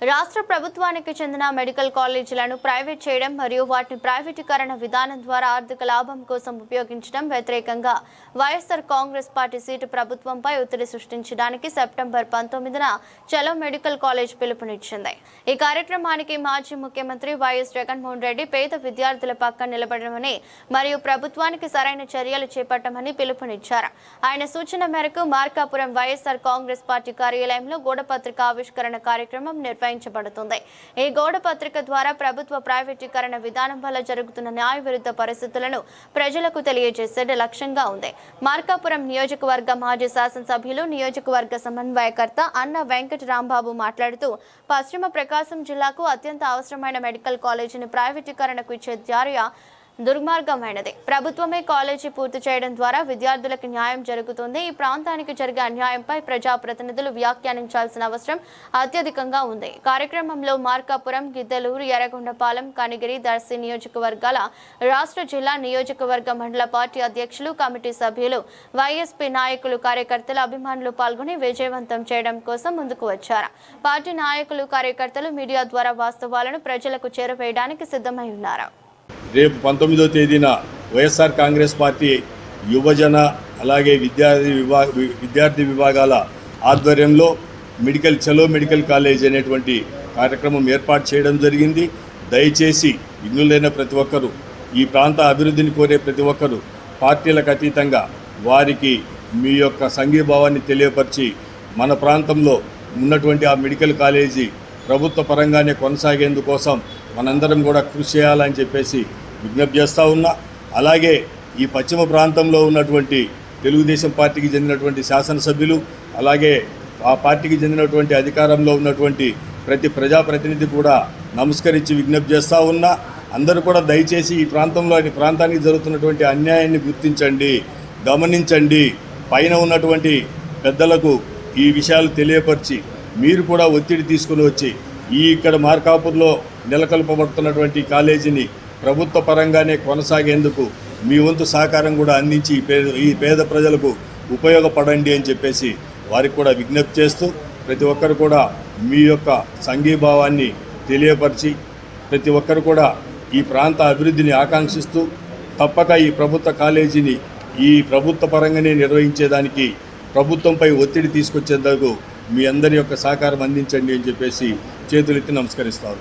రాష్ట్ర ప్రభుత్వానికి చెందిన మెడికల్ కాలేజీలను ప్రైవేట్ చేయడం మరియు వాటిని ప్రైవేటీకరణ విధానం ద్వారా ఆర్థిక లాభం కోసం ఉపయోగించడం వ్యతిరేకంగా వైఎస్ఆర్ కాంగ్రెస్ పార్టీ సీటు ప్రభుత్వంపై ఒత్తిడి సృష్టించడానికి సెప్టెంబర్ పంతొమ్మిదిన చలో మెడికల్ కాలేజ్ పిలుపునిచ్చింది. ఈ కార్యక్రమానికి మాజీ ముఖ్యమంత్రి వైఎస్ జగన్మోహన్ రెడ్డి పేద విద్యార్థుల పక్కన నిలబడమని మరియు ప్రభుత్వానికి సరైన చర్యలు చేపట్టమని పిలుపునిచ్చారు. ఆయన సూచన మేరకు మార్కాపురం వైఎస్ఆర్ కాంగ్రెస్ పార్టీ కార్యాలయంలో గూడపత్రిక ఆవిష్కరణ కార్యక్రమం నిర్వహించబడుతుంది ఈ గోడపత్రిక ద్వారా ప్రభుత్వ ప్రైవేటీకరణ విధానం వల్ల జరుగుతున్న న్యాయ విరుద్ధ పరిస్థితులను ప్రజలకు తెలియజేసేది లక్ష్యంగా ఉంది. మార్కాపురం నియోజకవర్గ మాజీ శాసనసభ్యులు నియోజకవర్గ సమన్వయకర్త అన్న వెంకట రాంబాబు మాట్లాడుతూ పశ్చిమ ప్రకాశం జిల్లాకు అత్యంత అవసరమైన మెడికల్ కాలేజీని ప్రైవేటీకరణకు ఇచ్చే చర్య దుర్మార్గమైనది. ప్రభుత్వమే కాలేజీ పూర్తి చేయడం ద్వారా విద్యార్థులకు న్యాయం జరుగుతుంది. ఈ ప్రాంతానికి జరిగే అన్యాయంపై ప్రజాప్రతినిధులు వ్యాఖ్యానించాల్సిన అవసరం అత్యధికంగా ఉంది. కార్యక్రమంలో మార్కాపురం గిద్దలూరు ఎర్రగొండపాలెం కనిగిరి దర్శి నియోజకవర్గాల రాష్ట్ర జిల్లా నియోజకవర్గ మండల పార్టీ అధ్యక్షులు కమిటీ సభ్యులు వైఎస్పీ నాయకులు కార్యకర్తలు అభిమానులు పాల్గొని విజయవంతం చేయడం కోసం ముందుకు వచ్చారు. పార్టీ నాయకులు కార్యకర్తలు మీడియా ద్వారా వాస్తవాలను ప్రజలకు చేరవేయడానికి సిద్ధమై ఉన్నారు. రేపు పంతొమ్మిదో తేదీన వైఎస్ఆర్ కాంగ్రెస్ పార్టీ యువజన అలాగే విద్యార్థి విభాగ విద్యార్థి విభాగాల ఆధ్వర్యంలో మెడికల్ చలో మెడికల్ కాలేజ్ అనేటువంటి కార్యక్రమం ఏర్పాటు చేయడం జరిగింది. దయచేసి ఇన్నులైన ప్రతి ఒక్కరూ ఈ ప్రాంత అభివృద్ధిని కోరే ప్రతి ఒక్కరూ పార్టీలకు అతీతంగా వారికి మీ యొక్క సంఘీభావాన్ని తెలియపరిచి మన ప్రాంతంలో ఉన్నటువంటి ఆ మెడికల్ కాలేజీ ప్రభుత్వ పరంగానే కొనసాగేందుకోసం మనందరం కూడా కృషి చేయాలని చెప్పేసి విజ్ఞప్తి చేస్తూ ఉన్నా. అలాగే ఈ పశ్చిమ ప్రాంతంలో ఉన్నటువంటి తెలుగుదేశం పార్టీకి చెందినటువంటి శాసనసభ్యులు అలాగే ఆ పార్టీకి చెందినటువంటి అధికారంలో ఉన్నటువంటి ప్రతి ప్రజాప్రతినిధి కూడా నమస్కరించి విజ్ఞప్తి చేస్తూ ఉన్నా. అందరూ కూడా దయచేసి ఈ ప్రాంతంలో ఈ ప్రాంతానికి జరుగుతున్నటువంటి అన్యాయాన్ని గుర్తించండి గమనించండి. పైన ఉన్నటువంటి పెద్దలకు ఈ విషయాలు తెలియపరిచి మీరు కూడా ఒత్తిడి తీసుకుని వచ్చి ఈ ఇక్కడ మార్కాపూర్లో నెలకొల్పబడుతున్నటువంటి కాలేజీని ప్రభుత్వ పరంగానే కొనసాగేందుకు మీ వంతు సహకారం కూడా అందించి ఈ పేద ఈ పేద ప్రజలకు ఉపయోగపడండి అని చెప్పేసి వారికి కూడా విజ్ఞప్తి చేస్తూ ప్రతి ఒక్కరు కూడా మీ యొక్క సంఘీభావాన్ని తెలియపరిచి ప్రతి ఒక్కరు కూడా ఈ ప్రాంత అభివృద్ధిని ఆకాంక్షిస్తూ తప్పక ఈ ప్రభుత్వ కాలేజీని ఈ ప్రభుత్వ పరంగానే నిర్వహించేదానికి ప్రభుత్వంపై ఒత్తిడి తీసుకొచ్చేందుకు మీ అందరి యొక్క సహకారం అందించండి అని చెప్పేసి చేతులెత్తి నమస్కరిస్తారు